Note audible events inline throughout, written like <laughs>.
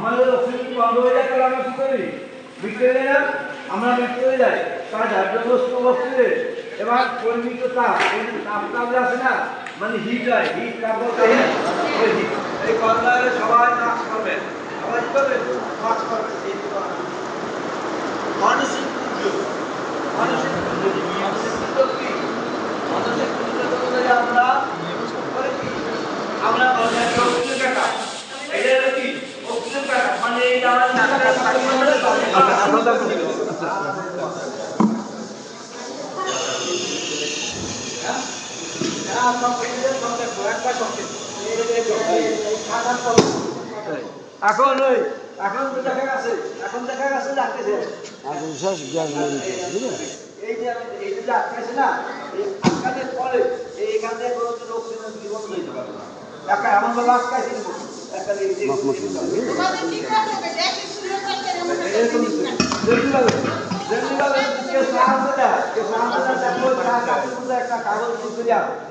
আমাদের অক্সিজেন বন্ধ হয়ে যায়, তাহলে আমরা কি করি? বিকেলে না আমরা মৃত্যু হয়ে যাই। তার ধার্যগ্রস্ত অক্সিজেন এবার পরিমিত তাপ তাপ তাপ আছে না? মানে হিট হয়, হিট তাপ heat। এই কথা সবাই কি করবে নাচ করবে এই যে কর্নার। মানসিক দুর্যোগ মানসিক দুর্যোগ মানসিক দুর্যোগ কি মানসিক দুর্যোগ বলতে আমরা করে কি আমরা অনেক অক্সিজেন কাটা এটা হলো কি অক্সিজেন কাটা মানে এই যে আমার নাকের পরিমাণটা আচ্ছা এখন ওই এখন তো দেখা গেছে এখন দেখা গেছে ডাকতেছে এই যে এই যে আটকাছে না এই আটকানোর পরে এই এখান থেকে কোনো দিন অক্সিজেন জীবন দিতে পারবে না এমন ভাবে আটকাইছে একটা এই যে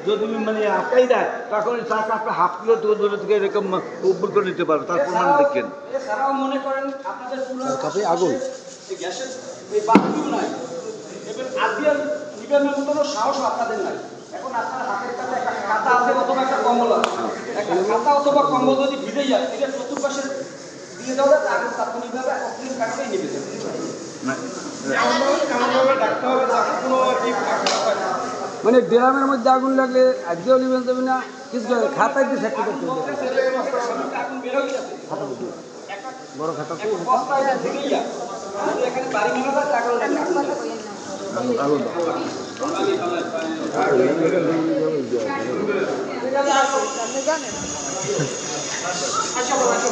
যদি মানে আটকাই দেয় তখন চা কাপটা হাফ কিলো দূর দূর থেকে এরকম উপর করে নিতে পারবে তার প্রমাণ দেখেন। এছাড়াও মনে করেন আপনাদের আগুন। এই গ্যাসের এই নাই। এবার আদিয়ার মতনও সাহস আপনাদের নাই। এখন আপনার হাতের কাছে একটা খাতা আছে অথবা একটা কম্বল আছে। একটা খাতা অথবা কম্বল যদি ভিজে যায় এটা চতুর্পাশে দিয়ে দেওয়া যায় আগে তাৎক্ষণিকভাবে কাটাতেই নেবে মানে ড্রামের মধ্যে আগুন লাগলে আজকেও নিবেন যাবে না, কিছু খাতায় দিয়ে থাকতে পারতে বড় খাতা তো।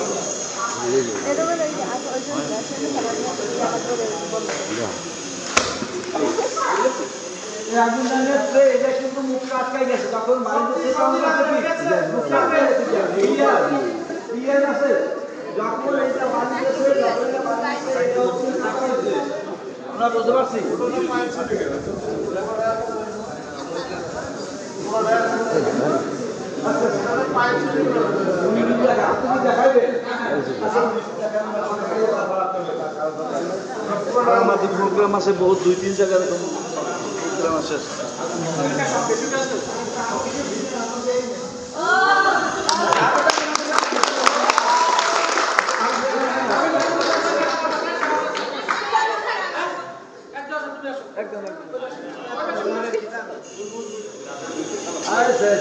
একটা আমরা বুঝতে পারছি দেখাইবে আমাদের প্রোগ্রাম আছে, বহুত, দুই, তিন জায়গায় প্রোগ্রাম আছে।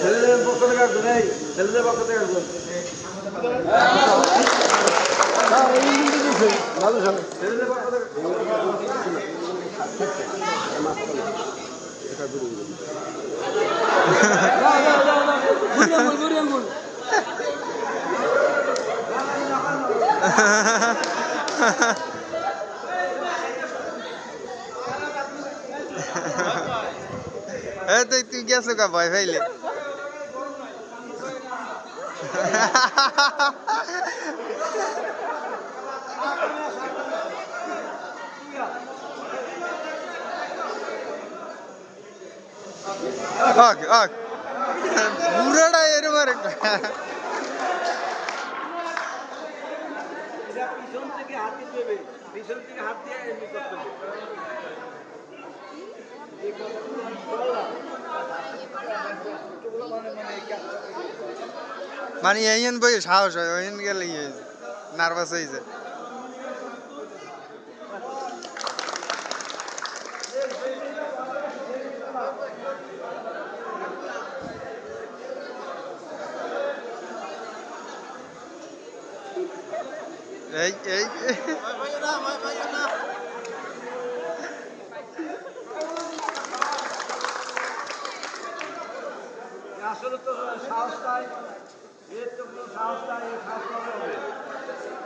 ছেলেদের পক্ষ থেকে আসবেন ছেলেদের পক্ষ থেকে আসবেন এই তুই তুই গেছো কা ভয় পাইলে <laughs> অক অক বুড়াটা এরকম আর একটা এটা পিছন থেকে হাত দিতে হবে পিছন থেকে হাত দিয়ে এমনি করতে হবে মানে এইন বই সাহস হয় ওইন গেলে নার্ভাস হয়ে যায় এই এই আসলে তো সাহস নাই এর তো কোনো সাহস নাই এর সাহস কবে হবে আপনি নিতেই পারেন আপনি বুঝতে পারছেন? উনি নিতেই পারবেন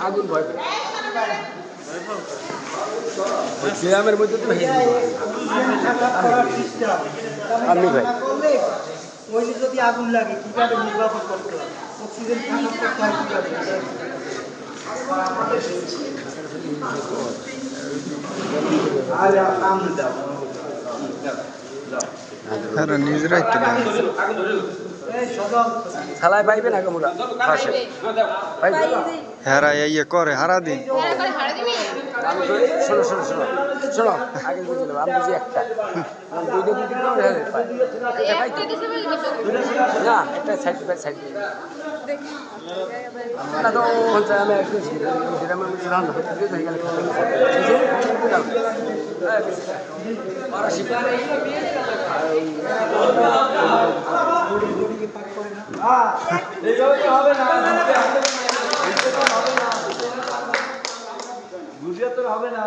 আগুন ভয় গ্রামের মধ্যে তো আপনি ভাই। ওই যদি আগুন লাগে কীভাবে নির্বাচন করতে নিজেরাই তো থালায় পাইবে না কেমন পাশে হেরা ইয়ে করে হারা দিন। শোনো শোনো শোনো শোনো আগে বুঝলাম আমি বুঝি একটা। আমি দুইটা দুটি করে দিই, পাই। না একটা সাইড বাই সাইড না তো হচ্ছে আমি একটু আমি হয়ে গেলে বুঝিয়ে তো হবে না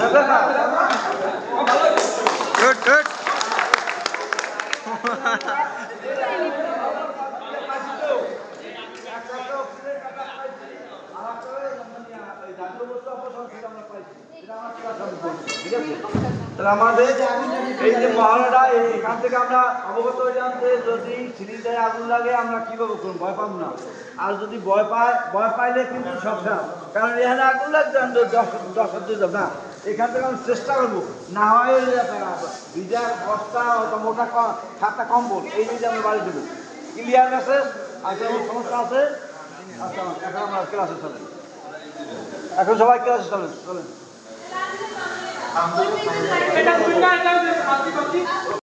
গুড তাহলে আমাদের এই যে মহড়াটা এখান থেকে আমরা অবগত যে যদি সিলিন্ডারে আগুন লাগে আমরা কীভাবে করব ভয় পাবো না আর যদি ভয় পায় ভয় পাইলে কিন্তু সব কারণ এখানে আগুন লাগছে দশ দশ না এখান থেকে আমি চেষ্টা করব। না হয় ওই যে ভিজা বস্তা, অত মোটা খাতা কম্বল, এই যদি আমি বাড়ি দেবো ক্লিয়ার আছে? আজকে আমার সমস্যা আছে? আচ্ছা এখন আমরা ক্লাসে চলেন। এখন সবাই ক্লাসে চলেন চলেন।